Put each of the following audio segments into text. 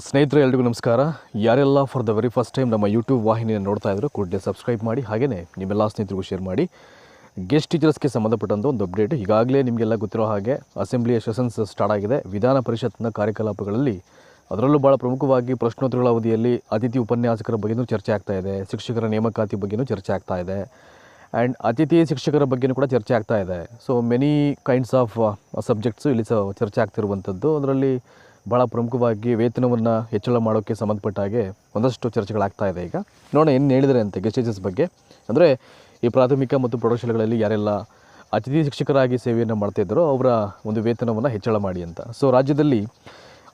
ಸ್ನೇಹಿತರೆ, ಎಲ್ರಿಗೂ ನಮಸ್ಕಾರ. ಯಾರೆಲ್ಲ for the very first time ನಮ್ಮ ಯೂಟ್ಯೂಬ್ ವಾಹಿನಿಯನ್ನು ನೋಡ್ತಾ ಇದ್ರು ಕೂಡಲೇ ಸಬ್ಸ್ಕ್ರೈಬ್ ಮಾಡಿ ಹಾಗೆಯೇ ನಿಮ್ಮೆಲ್ಲ ಸ್ನೇಹಿತರಿಗೂ ಶೇರ್ ಮಾಡಿ. ಗೆಸ್ಟ್ ಟೀಚರ್ಸ್ಗೆ ಸಂಬಂಧಪಟ್ಟಂಥ ಒಂದು ಅಪ್ಡೇಟ್ ಈಗಾಗಲೇ ನಿಮಗೆಲ್ಲ ಗೊತ್ತಿರೋ ಹಾಗೆ ಅಸೆಂಬ್ಲಿಯ ಸೆಷನ್ಸ್ ಸ್ಟಾರ್ಟ್ ಆಗಿದೆ. ವಿಧಾನ ಪರಿಷತ್ನ ಕಾರ್ಯಕಲಾಪಗಳಲ್ಲಿ ಅದರಲ್ಲೂ ಭಾಳ ಪ್ರಮುಖವಾಗಿ ಪ್ರಶ್ನೋತ್ತರಗಳ ಅವಧಿಯಲ್ಲಿ ಅತಿಥಿ ಉಪನ್ಯಾಸಕರ ಬಗ್ಗೆಯೂ ಚರ್ಚೆ ಆಗ್ತಾ ಇದೆ. ಶಿಕ್ಷಕರ ನೇಮಕಾತಿ ಬಗ್ಗೆಯೂ ಚರ್ಚೆ ಆಗ್ತಾ ಇದೆ. ಆ್ಯಂಡ್ ಅತಿಥಿ ಶಿಕ್ಷಕರ ಬಗ್ಗೆಯೂ ಕೂಡ ಚರ್ಚೆ ಆಗ್ತಾ ಇದೆ. So many kinds of subjects ಇಲ್ಲಿ ಸಹ ಚರ್ಚೆ ಆಗ್ತಿರುವಂಥದ್ದು ಅದರಲ್ಲಿ ಭಾಳ ಪ್ರಮುಖವಾಗಿ ವೇತನವನ್ನು ಹೆಚ್ಚಳ ಮಾಡೋಕ್ಕೆ ಸಂಬಂಧಪಟ್ಟ ಹಾಗೆ ಒಂದಷ್ಟು ಚರ್ಚೆಗಳಾಗ್ತಾ ಇದೆ ಈಗ. ನೋಡೋಣ ಏನು ಹೇಳಿದರೆ ಅಂತ ಗೆಸ್ಟ್ ಬಗ್ಗೆ. ಅಂದರೆ ಈ ಪ್ರಾಥಮಿಕ ಮತ್ತು ಪ್ರೌಢಶಾಲೆಗಳಲ್ಲಿ ಯಾರೆಲ್ಲ ಅತಿಥಿ ಶಿಕ್ಷಕರಾಗಿ ಸೇವೆಯನ್ನು ಮಾಡ್ತಾಯಿದ್ದರೋ ಅವರ ಒಂದು ವೇತನವನ್ನು ಹೆಚ್ಚಳ ಮಾಡಿ ಅಂತ. ಸೊ ರಾಜ್ಯದಲ್ಲಿ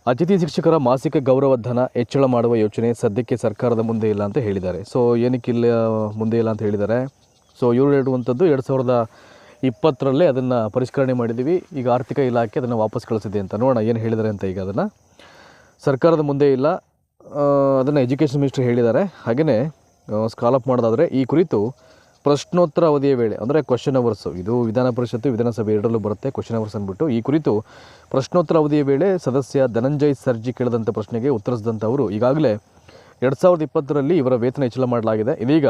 ಅತಿಥಿ ಶಿಕ್ಷಕರ ಮಾಸಿಕ ಗೌರವಧನ ಹೆಚ್ಚಳ ಮಾಡುವ ಯೋಚನೆ ಸದ್ಯಕ್ಕೆ ಸರ್ಕಾರದ ಮುಂದೆ ಇಲ್ಲ ಅಂತ ಹೇಳಿದ್ದಾರೆ. ಸೊ ಏನಕ್ಕಿಲ್ಲ ಮುಂದೆ ಇಲ್ಲ ಅಂತ ಹೇಳಿದ್ದಾರೆ? ಸೊ ಇವರು ಹೇಳುವಂಥದ್ದು ಎರಡು ಸಾವಿರದ ಇಪ್ಪತ್ತರಲ್ಲೇ ಅದನ್ನು ಪರಿಷ್ಕರಣೆ ಮಾಡಿದ್ದೀವಿ ಈಗ ಆರ್ಥಿಕ ಇಲಾಖೆ ಅದನ್ನು ವಾಪಸ್ ಕಳಿಸಿದೆ ಅಂತ. ನೋಡೋಣ ಏನು ಹೇಳಿದ್ದಾರೆ ಅಂತ ಈಗ ಅದನ್ನು. ಸರ್ಕಾರದ ಮುಂದೆ ಇಲ್ಲ. ಅದನ್ನು ಎಜುಕೇಷನ್ ಮಿನಿಸ್ಟರ್ ಹೇಳಿದ್ದಾರೆ ಹಾಗೆಯೇ ಸ್ಕಾಲಪ್ ಮಾಡೋದಾದರೆ ಈ ಕುರಿತು ಪ್ರಶ್ನೋತ್ತರ ಅವಧಿಯ ವೇಳೆ, ಅಂದರೆ ಕ್ವಶನ್ ಅವರ್ಸು ಇದು ವಿಧಾನ ಪರಿಷತ್ತು, ವಿಧಾನಸಭೆ ಎರಡರಲ್ಲೂ ಬರುತ್ತೆ ಕ್ವಶನ್ ಅವರ್ಸ್ ಅಂದ್ಬಿಟ್ಟು, ಈ ಕುರಿತು ಪ್ರಶ್ನೋತ್ತರ ಅವಧಿಯ ವೇಳೆ ಸದಸ್ಯ ಧನಂಜಯ್ ಸರ್ಜಿ ಕೇಳಿದಂಥ ಪ್ರಶ್ನೆಗೆ ಉತ್ತರಿಸಿದಂಥವರು ಈಗಾಗಲೇ ಎರಡು ಸಾವಿರದ ಇಪ್ಪತ್ತರಲ್ಲಿ ಇವರ ವೇತನ ಹೆಚ್ಚಳ ಮಾಡಲಾಗಿದೆ. ಇದೀಗ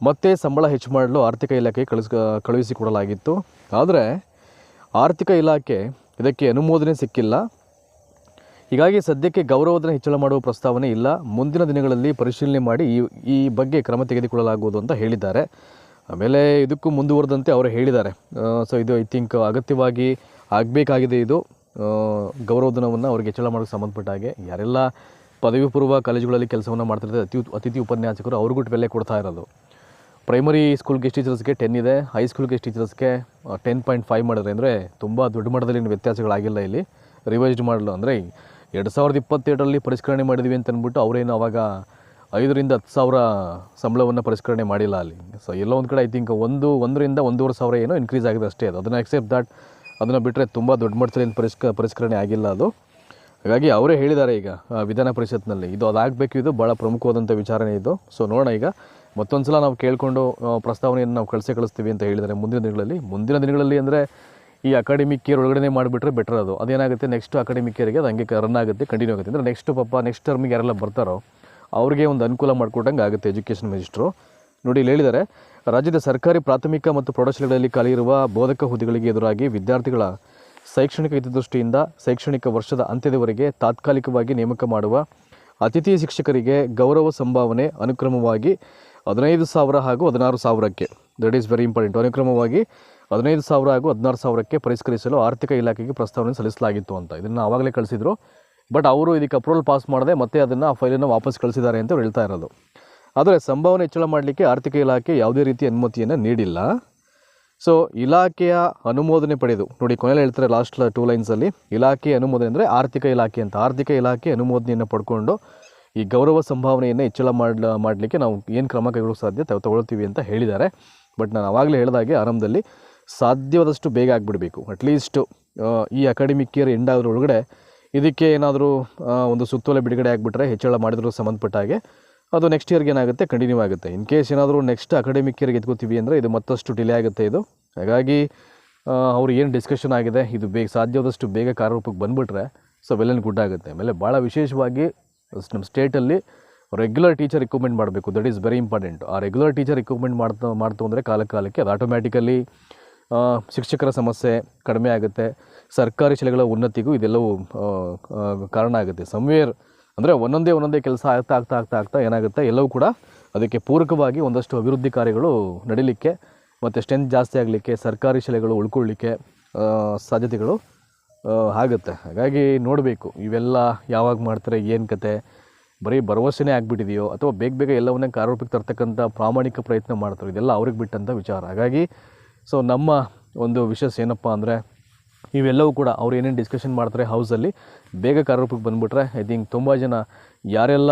ಮತ್ತೆ ಸಂಬಳ ಹೆಚ್ಚು ಮಾಡಲು ಆರ್ಥಿಕ ಇಲಾಖೆ ಕಳಿಸ್ ಕಳುಹಿಸಿಕೊಡಲಾಗಿತ್ತು ಆದರೆ ಆರ್ಥಿಕ ಇಲಾಖೆ ಇದಕ್ಕೆ ಅನುಮೋದನೆ ಸಿಕ್ಕಿಲ್ಲ. ಹೀಗಾಗಿ ಸದ್ಯಕ್ಕೆ ಗೌರವಧನ ಹೆಚ್ಚಳ ಮಾಡುವ ಪ್ರಸ್ತಾವನೆ ಇಲ್ಲ. ಮುಂದಿನ ದಿನಗಳಲ್ಲಿ ಪರಿಶೀಲನೆ ಮಾಡಿ ಈ ಈ ಬಗ್ಗೆ ಕ್ರಮ ತೆಗೆದುಕೊಳ್ಳಲಾಗುವುದು ಅಂತ ಹೇಳಿದ್ದಾರೆ. ಆಮೇಲೆ ಇದಕ್ಕೂ ಮುಂದುವರೆದಂತೆ ಅವರು ಹೇಳಿದ್ದಾರೆ. ಸೊ ಇದು ಐ ಥಿಂಕ್ ಅಗತ್ಯವಾಗಿ ಆಗಬೇಕಾಗಿದೆ ಇದು. ಗೌರವಧನವನ್ನು ಅವ್ರಿಗೆ ಹೆಚ್ಚಳ ಮಾಡೋಕ್ಕೆ ಸಂಬಂಧಪಟ್ಟ ಹಾಗೆ ಯಾರೆಲ್ಲ ಪದವಿ ಪೂರ್ವ ಕಾಲೇಜುಗಳಲ್ಲಿ ಕೆಲಸವನ್ನು ಮಾಡ್ತಿರ್ತಾರೆ. ಅತಿ ಅತಿಥಿ ಉಪನ್ಯಾಸಕರು ಅವ್ರಿಗೂ ಬೆಲೆ ಕೊಡ್ತಾ ಇರೋದು. ಪ್ರೈಮರಿ ಸ್ಕೂಲ್ ಗೆಸ್ಟ್ ಟೀಚರ್ಸ್ಗೆ ಟೆನ್ ಇದೆ. ಹೈಸ್ಕೂಲ್ ಗೆಸ್ಟ್ ಟೀಚರ್ಸ್ಗೆ ಟೆನ್ ಪಾಯಿಂಟ್ ಫೈವ್ ಮಾಡಿದ್ರೆ ಅಂದರೆ ತುಂಬ ದೊಡ್ಡ ಮಟ್ಟದಲ್ಲಿ ವ್ಯತ್ಯಾಸಗಳಾಗಿಲ್ಲ ಇಲ್ಲಿ. ರಿವೈಸ್ಡ್ ಮಾಡಲು ಅಂದರೆ ಎರಡು ಸಾವಿರದ ಇಪ್ಪತ್ತೆರಡರಲ್ಲಿ ಪರಿಷ್ಕರಣೆ ಮಾಡಿದ್ವಿ ಅಂತ ಅಂದ್ಬಿಟ್ಟು ಅವರೇನು ಅವಾಗ ಐದರಿಂದ ಹತ್ತು ಸಾವಿರ ಸಂಬಳವನ್ನು ಪರಿಷ್ಕರಣೆ ಮಾಡಿಲ್ಲ ಅಲ್ಲಿ. ಸೊ ಎಲ್ಲೋ ಒಂದು ಕಡೆ ಐ ಥಿಂಕ್ ಒಂದು, ಒಂದರಿಂದ ಒಂದೂವರೆ ಸಾವಿರ ಏನೋ ಇನ್ಕ್ರೀಸ್ ಆಗಿದೆ ಅಷ್ಟೇ ಅದು. ಅದನ್ನು ಎಕ್ಸೆಪ್ಟ್ ದಟ್ ಅದನ್ನು ಬಿಟ್ಟರೆ ತುಂಬ ದೊಡ್ಡ ಮಟ್ಟದಲ್ಲಿ ಪರಿಷ್ಕ, ಪರಿಷ್ಕರಣೆ ಆಗಿಲ್ಲ ಅದು. ಹಾಗಾಗಿ ಅವರೇ ಹೇಳಿದ್ದಾರೆ ಈಗ ವಿಧಾನ ಪರಿಷತ್ನಲ್ಲಿ. ಇದು ಅದಾಗಬೇಕು, ಇದು ಭಾಳ ಪ್ರಮುಖವಾದಂಥ ವಿಚಾರಣೆ ಇದು. ಸೊ ನೋಡೋಣ ಈಗ. ಮತ್ತೊಂದು ಸಲ ನಾವು ಕೇಳಿಕೊಂಡು ಪ್ರಸ್ತಾವನೆಯನ್ನು ನಾವು ಕಳಿಸೇ ಕಳಿಸ್ತೀವಿ ಅಂತ ಹೇಳಿದ್ದಾರೆ ಮುಂದಿನ ದಿನಗಳಲ್ಲಿ. ಮುಂದಿನ ದಿನಗಳಲ್ಲಿ ಅಂದರೆ ಈ ಅಕಾಡೆಮಿಕ್ ಇಯರ್ ಒಳಗಡೆ ಮಾಡಿಬಿಟ್ರೆ ಬೆಟರ್ ಅದು. ಅದೇನಾಗುತ್ತೆ ನೆಕ್ಸ್ಟ್ ಅಕಾಡೆಮಿಕ್ ಇಯರ್ಗೆ ಅದು ಹಂಗೆ ರನ್ ಆಗುತ್ತೆ ಕಂಟಿನ್ಯೂ ಆಗುತ್ತೆ. ಅಂದರೆ ನೆಕ್ಸ್ಟ್ ಪಾಪ ನೆಕ್ಸ್ಟ್ ಟರ್ಮಿಗೆ ಯಾರೆಲ್ಲ ಬರ್ತಾರೋ, ಅವ್ರಿಗೆ ಒಂದು ಅನುಕೂಲ ಮಾಡಿಕೊಟ್ಟಂಗೆ ಆಗುತ್ತೆ ಎಜುಕೇಷನ್ ಮಿನಿಸ್ಟ್ರು ನೋಡಿ, ಇಲ್ಲಿ ಹೇಳಿದ್ದಾರೆ, ರಾಜ್ಯದ ಸರ್ಕಾರಿ ಪ್ರಾಥಮಿಕ ಮತ್ತು ಪ್ರೌಢಶಾಲೆಗಳಲ್ಲಿ ಖಾಲಿ ಇರುವ ಬೋಧಕ ಹುದ್ದೆಗಳಿಗೆ ಎದುರಾಗಿ ವಿದ್ಯಾರ್ಥಿಗಳ ಶೈಕ್ಷಣಿಕ ಹಿತದೃಷ್ಟಿಯಿಂದ ಶೈಕ್ಷಣಿಕ ವರ್ಷದ ಅಂತ್ಯದವರೆಗೆ ತಾತ್ಕಾಲಿಕವಾಗಿ ನೇಮಕ ಮಾಡುವ ಅತಿಥಿ ಶಿಕ್ಷಕರಿಗೆ ಗೌರವ ಸಂಭಾವನೆ ಅನುಕ್ರಮವಾಗಿ ಹದಿನೈದು ಸಾವಿರ ಹಾಗೂ ಹದಿನಾರು ಸಾವಿರಕ್ಕೆ. ದಟ್ ಈಸ್ ವೆರಿ ಇಂಪಾರ್ಟೆಂಟ್ ಅನುಕ್ರಮವಾಗಿ ಹದಿನೈದು ಸಾವಿರ ಹಾಗೂ ಹದಿನಾರು ಸಾವಿರಕ್ಕೆ ಪರಿಷ್ಕರಿಸಲು ಆರ್ಥಿಕ ಇಲಾಖೆಗೆ ಪ್ರಸ್ತಾವನೆ ಸಲ್ಲಿಸಲಾಗಿತ್ತು ಅಂತ. ಇದನ್ನು ಆವಾಗಲೇ ಕಳಿಸಿದ್ರು. ಬಟ್ ಅವರು ಇದಕ್ಕೆ ಅಪ್ರೂವಲ್ ಪಾಸ್ ಮಾಡದೆ ಮತ್ತೆ ಅದನ್ನು ಆ ಫೈಲನ್ನು ವಾಪಸ್ ಕಳಿಸಿದ್ದಾರೆ ಅಂತ ಹೇಳ್ತಾ ಇರೋದು. ಆದರೆ ಸಂಭಾವನೆ ಹೆಚ್ಚಳ ಮಾಡಲಿಕ್ಕೆ ಆರ್ಥಿಕ ಇಲಾಖೆ ಯಾವುದೇ ರೀತಿ ಅನುಮತಿಯನ್ನು ನೀಡಿಲ್ಲ. ಸೊ ಇಲಾಖೆಯ ಅನುಮೋದನೆ ಪಡೆದು, ನೋಡಿ ಕೊನೆಯಲ್ಲಿ ಹೇಳ್ತಾರೆ ಲಾಸ್ಟ್ ಟೂ ಲೈನ್ಸಲ್ಲಿ ಇಲಾಖೆ ಅನುಮೋದನೆ ಅಂದರೆ ಆರ್ಥಿಕ ಇಲಾಖೆ ಅಂತ. ಆರ್ಥಿಕ ಇಲಾಖೆ ಅನುಮೋದನೆಯನ್ನು ಪಡ್ಕೊಂಡು ಈ ಗೌರವ ಸಂಭಾವನೆಯನ್ನು ಹೆಚ್ಚಳ ಮಾಡ್ ಮಾಡಲಿಕ್ಕೆ ನಾವು ಏನು ಕ್ರಮ ಕೈಗೊಳ್ಳೋಕೆ ಸಾಧ್ಯ ತಗೊಳ್ತೀವಿ ಅಂತ ಹೇಳಿದ್ದಾರೆ. ಬಟ್ ನಾನು ಆವಾಗಲೇ ಹೇಳಿದಾಗೆ ಆರಂಭದಲ್ಲಿ ಸಾಧ್ಯವಾದಷ್ಟು ಬೇಗ ಆಗಿಬಿಡಬೇಕು. ಅಟ್ಲೀಸ್ಟು ಈ ಅಕಾಡೆಮಿಕ್ ಇಯರ್ ಎಂಡ್ ಆದರೂ ಒಳಗಡೆ ಇದಕ್ಕೆ ಏನಾದರೂ ಒಂದು ಸುತ್ತೋಲೆ ಬಿಡುಗಡೆ ಆಗಿಬಿಟ್ರೆ ಹೆಚ್ಚಳ ಮಾಡಿದ್ರು ಸಂಬಂಧಪಟ್ಟ ಹಾಗೆ ಅದು ನೆಕ್ಸ್ಟ್ ಇಯರ್ಗೆ ಏನಾಗುತ್ತೆ? ಕಂಟಿನ್ಯೂ ಆಗುತ್ತೆ. ಇನ್ ಕೇಸ್ ಏನಾದರೂ ನೆಕ್ಸ್ಟ್ ಅಕಾಡೆಮಿಕ್ ಇಯರ್ಗೆ ಎತ್ಕೋತೀವಿ ಅಂದರೆ ಇದು ಮತ್ತಷ್ಟು ಡಿಲೇ ಆಗುತ್ತೆ ಇದು. ಹಾಗಾಗಿ ಅವ್ರು ಏನು ಡಿಸ್ಕಷನ್ ಆಗಿದೆ, ಇದು ಬೇಗ ಸಾಧ್ಯವಾದಷ್ಟು ಬೇಗ ಕಾರ್ಯರೂಪಕ್ಕೆ ಬಂದುಬಿಟ್ರೆ, ಸೊ ವೆಲ್ ಆ್ಯಂಡ್ ಗುಡ್ ಆಗುತ್ತೆ. ಆಮೇಲೆ ಭಾಳ ವಿಶೇಷವಾಗಿ ನಮ್ಮ ಸ್ಟೇಟಲ್ಲಿ ರೆಗ್ಯುಲರ್ ಟೀಚರ್ ರಿಕ್ರೂಟ್ಮೆಂಟ್ ಮಾಡಬೇಕು. ದಟ್ ಈಸ್ ವೆರಿ ಇಂಪಾರ್ಟೆಂಟ್ ಆ ರೆಗ್ಯುಲರ್ ಟೀಚರ್ ರಿಕ್ರೂಟ್ಮೆಂಟ್ ಮಾಡ್ತಾ ಮಾಡ್ತು ಅಂದರೆ ಕಾಲ ಕಾಲಕ್ಕೆ ಅದು ಆಟೋಮ್ಯಾಟಿಕಲಿ ಶಿಕ್ಷಕರ ಸಮಸ್ಯೆ ಕಡಿಮೆ ಆಗುತ್ತೆ. ಸರ್ಕಾರಿ ಶಾಲೆಗಳ ಉನ್ನತಿಗೂ ಇದೆಲ್ಲವೂ ಕಾರಣ ಆಗುತ್ತೆ. ಸಮ್ವೇರ್ ಅಂದರೆ ಒಂದೊಂದೇ ಒಂದೊಂದೇ ಕೆಲಸ ಆಗ್ತಾ ಆಗ್ತಾ ಆಗ್ತಾ ಆಗ್ತಾ ಏನಾಗುತ್ತೆ? ಎಲ್ಲವೂ ಕೂಡ ಅದಕ್ಕೆ ಪೂರಕವಾಗಿ ಒಂದಷ್ಟು ಅಭಿವೃದ್ಧಿ ಕಾರ್ಯಗಳು ನಡೀಲಿಕ್ಕೆ ಮತ್ತು ಸ್ಟ್ರೆಂತ್ ಜಾಸ್ತಿ ಆಗಲಿಕ್ಕೆ, ಸರ್ಕಾರಿ ಶಾಲೆಗಳು ಉಳ್ಕೊಳ್ಳಿಕ್ಕೆ ಸಾಧ್ಯತೆಗಳು ಆಗುತ್ತೆ. ಹಾಗಾಗಿ ನೋಡಬೇಕು, ಇವೆಲ್ಲ ಯಾವಾಗ ಮಾಡ್ತಾರೆ, ಏನು ಕತೆ? ಬರೀ ಭರವಸೆನೇ ಆಗಿಬಿಟ್ಟಿದೆಯೋ ಅಥವಾ ಬೇಗ ಬೇಗ ಎಲ್ಲವನ್ನೇ ಕಾರ್ಯರೂಪಕ್ಕೆ ತರ್ತಕ್ಕಂಥ ಪ್ರಾಮಾಣಿಕ ಪ್ರಯತ್ನ ಮಾಡ್ತಾರೆ ಇದೆಲ್ಲ ಅವ್ರಿಗೆ ಬಿಟ್ಟಂಥ ವಿಚಾರ. ಹಾಗಾಗಿ ಸೊ ನಮ್ಮ ಒಂದು ವಿಷಸ್ ಏನಪ್ಪ ಅಂದರೆ ಇವೆಲ್ಲವೂ ಕೂಡ ಅವ್ರು ಏನೇನು ಡಿಸ್ಕಷನ್ ಮಾಡ್ತಾರೆ ಹೌಸಲ್ಲಿ ಬೇಗ ಕಾರ್ಯರೂಪಕ್ಕೆ ಬಂದುಬಿಟ್ರೆ ಐ ಥಿಂಕ್ ತುಂಬ ಜನ ಯಾರೆಲ್ಲ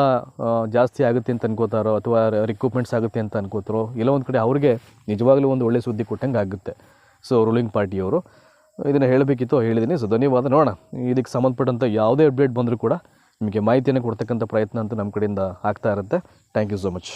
ಜಾಸ್ತಿ ಆಗುತ್ತೆ ಅಂತ ಅನ್ಕೋತಾರೋ ಅಥವಾ ರಿಕ್ರೂಟ್ಮೆಂಟ್ಸ್ ಆಗುತ್ತೆ ಅಂತ ಅನ್ಕೋತಾರೋ, ಎಲ್ಲ ಒಂದು ಕಡೆ ಅವ್ರಿಗೆ ನಿಜವಾಗ್ಲೂ ಒಂದು ಒಳ್ಳೆ ಸುದ್ದಿ ಕೊಟ್ಟಂಗೆ ಆಗುತ್ತೆ. ಸೊ ರೂಲಿಂಗ್ ಪಾರ್ಟಿಯವರು ಇದನ್ನು ಹೇಳಬೇಕಿತ್ತು ಹೇಳಿದ್ದೀನಿ ಸೊ ಧನ್ಯವಾದ. ನೋಡೋಣ, ಇದಕ್ಕೆ ಸಂಬಂಧಪಟ್ಟಂಥ ಯಾವುದೇ ಅಪ್ಡೇಟ್ ಬಂದರೂ ಕೂಡ ನಿಮಗೆ ಮಾಹಿತಿಯನ್ನು ಕೊಡ್ತಕ್ಕಂಥ ಪ್ರಯತ್ನ ಅಂತ ನಮ್ಮ ಕಡೆಯಿಂದ ಆಗ್ತಾ ಇರುತ್ತೆ. Thank you so much